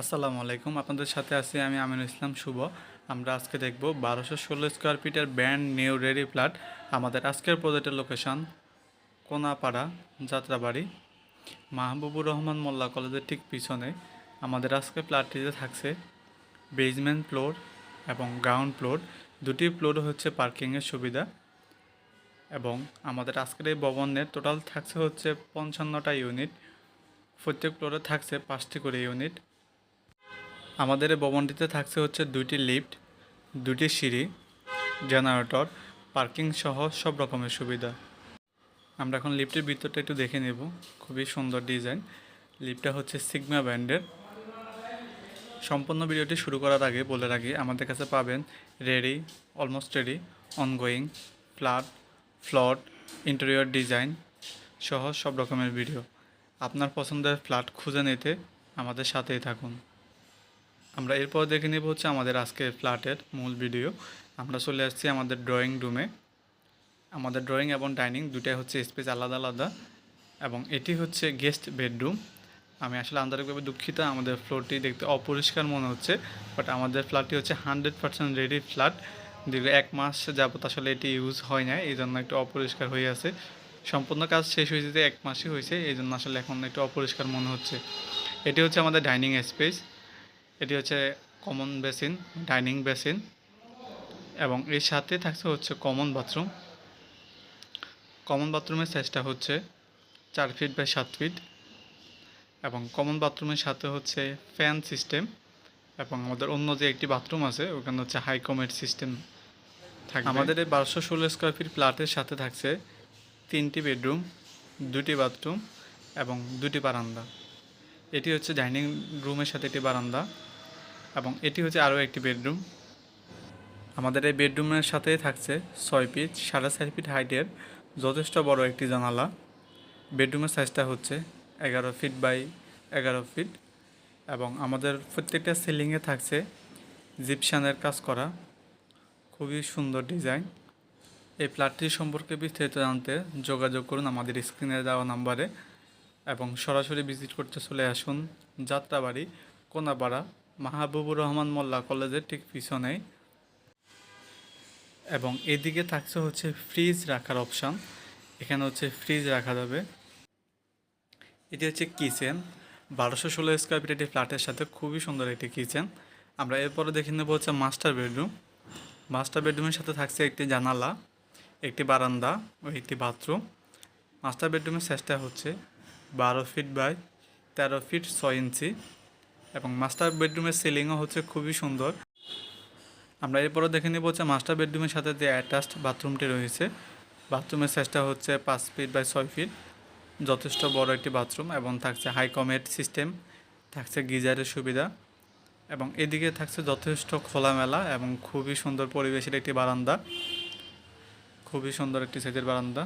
আসসালামু আলাইকুম। আপনাদের সাথে আছি আমি আমিনুল ইসলাম, শুভ। আমরা আজকে দেখব বারোশো ষোলো স্কোয়ার ফিটের ব্যান্ড নিউ রেডি ফ্ল্যাট আমাদের আজকের প্রজেক্টের লোকেশন কোনাপাড়া, যাত্রাবাড়ি। মাহবুবুর রহমান মোল্লা কলেজের ঠিক পিছনে আমাদের আজকের ফ্ল্যাটটিতে থাকছে বেজমেন্ট ফ্লোর এবং গ্রাউন্ড ফ্লোর দুটি ফ্লোর হচ্ছে পার্কিংয়ের সুবিধা এবং আমাদের আজকের এই ভবনের টোটাল থাকছে হচ্ছে পঞ্চান্নটা ইউনিট প্রত্যেক ফ্লোরে থাকছে পাঁচটি করে ইউনিট আমাদের ভবনটিতে থাকছে হচ্ছে দুইটি লিফট দুটি সিঁড়ি, জেনারেটর, পার্কিং সহ সব রকমের সুবিধা। আমরা এখন লিফটের ভিতরটা একটু দেখে নেব, খুবই সুন্দর ডিজাইন। লিফটটা হচ্ছে সিগমা ব্র্যান্ডের সম্পূর্ণ ভিডিওটি শুরু করার আগে বলে রাখি, আমাদের কাছে পাবেন ready, almost ready, ongoing, flat flat interior design সহ সব রকমের ভিডিও। আপনার পছন্দের ফ্ল্যাট খুঁজে নিতে আমাদের সাথেই থাকুন। আমরা এরপর দেখে নেব হচ্ছে আমাদের আজকের ফ্ল্যাটের মূল ভিডিও। আমরা চলে আসছি আমাদের ড্রয়িং রুমে আমাদের ড্রয়িং এবং ডাইনিং দুটাই হচ্ছে স্পেস আলাদা আলাদা এবং এটি হচ্ছে গেস্ট বেডরুম আমি আসলে আন্তরিকভাবে দুঃখিত, আমাদের ফ্লোরটি দেখতে অপরিষ্কার মনে হচ্ছে বাট আমাদের ফ্ল্যাটটি হচ্ছে হান্ড্রেড পার্সেন্ট রেডি ফ্ল্যাট দীর্ঘ এক মাস যাবত আসলে এটি ইউজ হয় না এই জন্য একটু অপরিষ্কার হয়ে আছে। সম্পূর্ণ কাজ শেষ হয়ে যেতে এক মাসই হয়েছে এই জন্য আসলে এখন একটু অপরিষ্কার মনে হচ্ছে। এটি হচ্ছে আমাদের ডাইনিং স্পেস এটি হচ্ছে কমন বেসিন ডাইনিং বেসিন এবং এর সাথে থাকছে হচ্ছে কমন বাথরুম কমন বাথরুমের সাইজটা হচ্ছে চার ফিট বাই সাত ফিট এবং কমন বাথরুমের সাথে হচ্ছে ফ্যান সিস্টেম এবং আমাদের অন্য যে একটি বাথরুম আছে, ওখানে হচ্ছে হাই কমেট সিস্টেম থাকে আমাদের এই বারোশো ষোলো স্কোয়ার ফিট ফ্ল্যাটের সাথে থাকছে তিনটি বেডরুম দুটি বাথরুম এবং দুটি বারান্দা। এটি হচ্ছে ডাইনিং রুমের সাথে একটি বারান্দা। এবং এটি হচ্ছে আরও একটি বেডরুম। আমাদের এই বেডরুমের সাথে থাকছে ছয় ফিট, সাড়ে চার ফিট হাইটের যথেষ্ট বড় একটি জানালা। বেডরুমের সাইজটা হচ্ছে এগারো ফিট বাই এগারো ফিট এবং আমাদের প্রত্যেকটা সিলিংয়ে থাকছে জিপশানের কাজ করা। খুবই সুন্দর ডিজাইন। এই ফ্ল্যাটটি সম্পর্কে বিস্তারিত জানতে যোগাযোগ করুন আমাদের স্ক্রিনে দেওয়া নাম্বারে এবং সরাসরি ভিজিট করতে চলে আসুন যাত্রাবাড়ি, কোনাপাড়া মাহবুবুর রহমান মোল্লা কলেজের ঠিক পিছনেই। এবং এদিকে থাকছে হচ্ছে ফ্রিজ রাখার অপশান। এখানে হচ্ছে ফ্রিজ রাখা যাবে। এটি হচ্ছে কিচেন। বারোশো ষোলো স্কোয়ার ফিট একটি ফ্ল্যাটের সাথে খুবই সুন্দর একটি কিচেন। আমরা এরপরে দেখে নেব হচ্ছে মাস্টার বেডরুম। মাস্টার বেডরুমের সাথে থাকছে একটি জানালা, একটি বারান্দা ও একটি বাথরুম। মাস্টার বেডরুমের সাইজটা হচ্ছে বারো ফিট বাই তেরো ফিট ছয় ইঞ্চি। এবং মাস্টার বেডরুমের সিলিংও হচ্ছে খুবই সুন্দর। আমরা এরপরে দেখে নেব হচ্ছে মাস্টার বেডরুমের সাথে যে অ্যাটাচড বাথরুমটি রয়েছে। বাথরুমের সাইজটা হচ্ছে পাঁচ ফিট বাই ছয় ফিট যথেষ্ট বড় একটি বাথরুম এবং থাকছে হাই কমেট সিস্টেম থাকছে গিজারের সুবিধা এবং এদিকে থাকছে যথেষ্ট খোলামেলা এবং খুবই সুন্দর পরিবেশের একটি বারান্দা। খুবই সুন্দর একটি সাইজের বারান্দা।